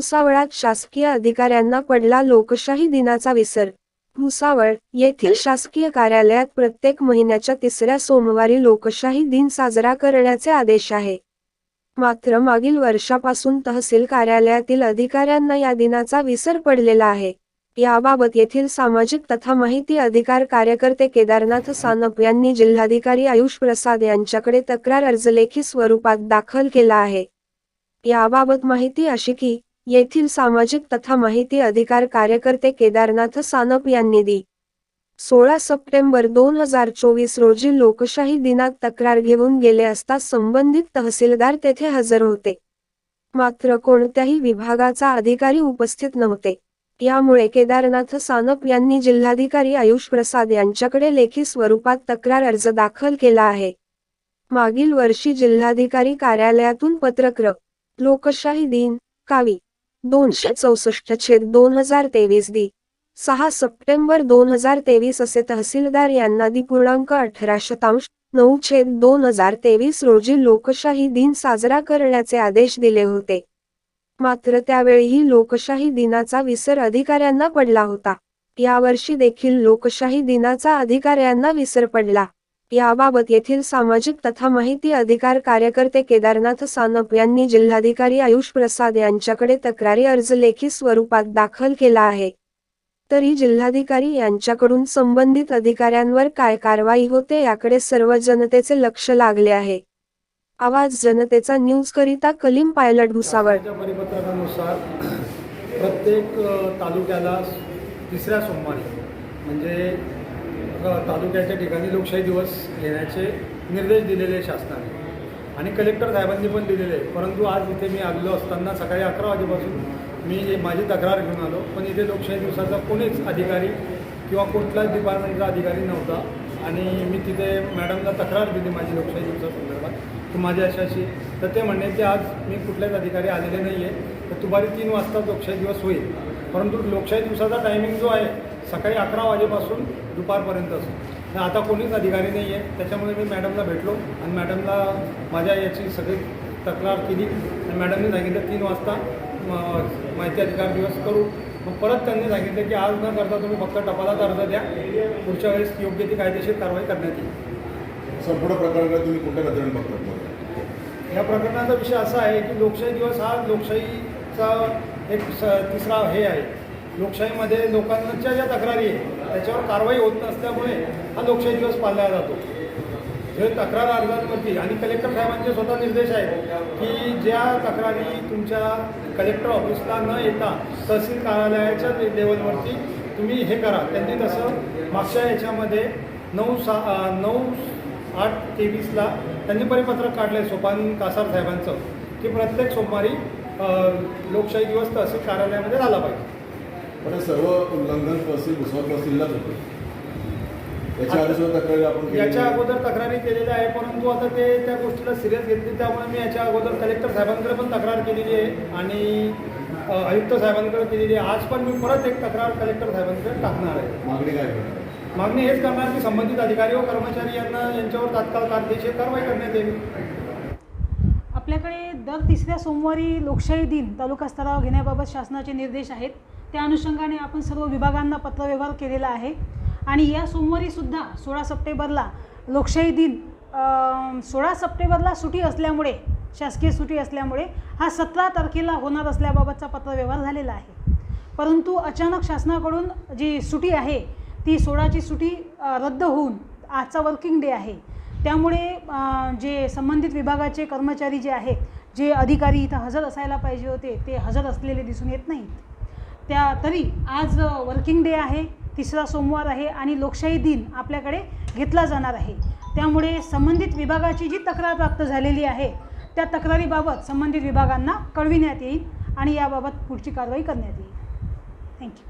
भुसावळात शासकीय अधिकाऱ्यांना पडला लोकशाही दिनाचा विसर. भुसावळ येथील शासकीय कार्यालयात प्रत्येक महिन्याच्या तिसऱ्या सोमवारी लोकशाही दिन साजरा करण्याचे आदेश आहे. मात्र मागील वर्षापासून तहसील कार्यालयातील अधिकाऱ्यांना या दिनाचा विसर पडलेला आहे. याबाबत येथील सामाजिक तथा माहिती अधिकार कार्यकर्ते केदारनाथ सानप यांनी जिल्हाधिकारी आयुष प्रसाद यांच्याकडे तक्रार अर्ज लेखी स्वरूपात दाखल केला आहे. याबाबत माहिती अशी की येथील सामाजिक तथा माहिती अधिकार कार्यकर्ते केदारनाथ सानप यांनी दी. सोळा सप्टेंबर दोन हजार चोवीस रोजी लोकशाही दिनात तक्रार घेऊन गेले असता संबंधित तहसीलदार तेथे हजर होते. मात्र कोणत्याही विभागाचा अधिकारी उपस्थित नव्हते. यामुळे केदारनाथ सानप यांनी जिल्हाधिकारी आयुष प्रसाद यांच्याकडे लेखी स्वरूपात तक्रार अर्ज दाखल केला आहे. मागील वर्षी जिल्हाधिकारी कार्यालयातून पत्रक्र लोकशाही दिन कावी. दोनशे चौसष्ट छेद दोन हजार तेवीस दि. सहा सप्टेंबर दोन हजार तेवीस असे तहसीलदार यांना दि पूर्णांक अठरा शतांश नऊ छेद दोन हजार तेवीस रोजी लोकशाही दिन साजरा करण्याचे आदेश दिले होते. मात्र त्यावेळीही लोकशाही दिनाचा विसर अधिकाऱ्यांना पडला होता. यावर्षी देखील लोकशाही दिनाचा अधिकाऱ्यांना विसर पडला. याबाबत येथील सामाजिक तथा माहिती अधिकार कार्यकर्ते केदारनाथ सानप यांनी जिल्हाधिकारी आयुष प्रसाद यांच्याकडे तक्रारी अर्ज लेखी स्वरूपात दाखल केला आहे. तरी जिल्हाधिकारी यांच्याकडून संबंधित अधिकाऱ्यांवर काय कारवाई होते याकडे सर्व जनतेचे लक्ष लागले आहे. आवाज जनतेचा न्यूज करिता कलीम पायलट भुसावळ. परिपत्रकानुसार प्रत्येक तालुक्याला तिसऱ्या सोमवारी म्हणजे तालुक्याच्या ठिकाणी लोकशाही दिवस घेण्याचे निर्देश दिलेले आहे शासनाने. आणि कलेक्टर साहेबांनी पण दिलेले आहे. परंतु आज इथे मी आलेलो असताना सकाळी अकरा वाजेपासून मी माझी तक्रार घेऊन आलो. पण इथे लोकशाही दिवसाचा कोणीच अधिकारी किंवा कुठलाच डिपार्टमेंटचा अधिकारी नव्हता. आणि मी तिथे मॅडमला तक्रार दिली माझी लोकशाही दिवसासंदर्भात तू माझ्या अशाशी तर ते म्हणणे की आज मी कुठल्याच अधिकारी आलेले नाही आहे तर दुपारी तीन वाजता लोकशाही दिवस होईल. परंतु लोकशाही दिवसाचा टायमिंग जो आहे सकाळी अकरा वाजेपासून दुपारपर्यंत असतो. आता कोणीच अधिकारी नाही आहे त्याच्यामुळे मी मॅडमला भेटलो आणि मॅडमला माझ्या याची सगळी तक्रार केली. आणि मॅडमने सांगितलं तीन वाजता माहिती अधिकार दिवस करू. मग परत त्यांनी सांगितलं की आज न करता तुम्ही फक्त टपालाचा अर्ज द्या. पुढच्या वेळेस योग्य ती कायदेशीर कारवाई करण्यात येईल. संपूर्ण प्रकरणात तुम्ही कुठल्या नजरेने बघतात या प्रकरणाचा विषय असा आहे की लोकशाही दिवस हा लोकशाहीचा एक स तिसरा हे आहे. लोकशाहीमध्ये लोकांच्या ज्या तक्रारी आहे त्याच्यावर कारवाई होत नसल्यामुळे हा लोकशाही दिवस पाळला जातो. जे तक्रार अर्जांवरती आणि कलेक्टर साहेबांचे स्वतः निर्देश आहेत की ज्या तक्रारी तुमच्या कलेक्टर ऑफिसला न येता तहसील कार्यालयाच्या लेवलवरती तुम्ही हे करा. त्यांनी तसं मागच्या याच्यामध्ये नऊ सा नऊ आठ तेवीसला त्यांनी परिपत्रक काढलं आहे सोपान कासार साहेबांचं की प्रत्येक सोमवारी लोकशाही दिवस तहसील कार्यालयामध्ये झाला पाहिजे. पण हे सर्व उल्लंघन तहसील भुसावळ तहसीललाच होतं. याच्या आधी सुद्धा तक्रारी आपण याच्या. अगोदर तक्रारी केलेल्या आहे परंतु आता ते त्या गोष्टीला सिरियस घेतली त्यामुळे मी याच्या अगोदर कलेक्टर साहेबांकडे पण तक्रार केलेली आहे आणि आयुक्त साहेबांकडे केलेली आहे. आज पण मी परत एक तक्रार कलेक्टर साहेबांकडे टाकणार आहे. मागणी काय करणार? मागणी हेच करणार की संबंधित अधिकारी व कर्मचारी यांना यांच्यावर तात्काळ कायदेशीर कारवाई करण्यात येईल. आपल्याकडे दर तिसऱ्या सोमवारी लोकशाही दिन तालुका स्तरावर घेण्याबाबत शासनाचे निर्देश आहेत. त्या अनुषंगाने आपण सर्व विभागांना पत्रव्यवहार केलेला आहे. आणि या सोमवारीसुद्धा सोळा सप्टेंबरला लोकशाही दिन सोळा सप्टेंबरला सुटी असल्यामुळे शासकीय सुटी असल्यामुळे हा सतरा तारखेला होणार असल्याबाबतचा पत्रव्यवहार झालेला आहे. परंतु अचानक शासनाकडून जी सुटी आहे ती सोळाची सुटी रद्द होऊन आजचा वर्किंग डे आहे. त्यामुळे जे संबंधित विभागाचे कर्मचारी जे आहेत जे अधिकारी इथं हजर असायला पाहिजे होते ते हजर असलेले दिसून येत नाहीत. त्या तरी आज वर्किंग डे आहे तिसरा सोमवार आहे आणि लोकशाही दिन आपल्याकडे घेतला जाणार आहे. त्यामुळे संबंधित विभागाची जी तक्रार प्राप्त झालेली आहे त्या तक्रारीबाबत संबंधित विभागांना कळविण्यात येईल आणि याबाबत पुढची कारवाई करण्यात येईल. थँक्यू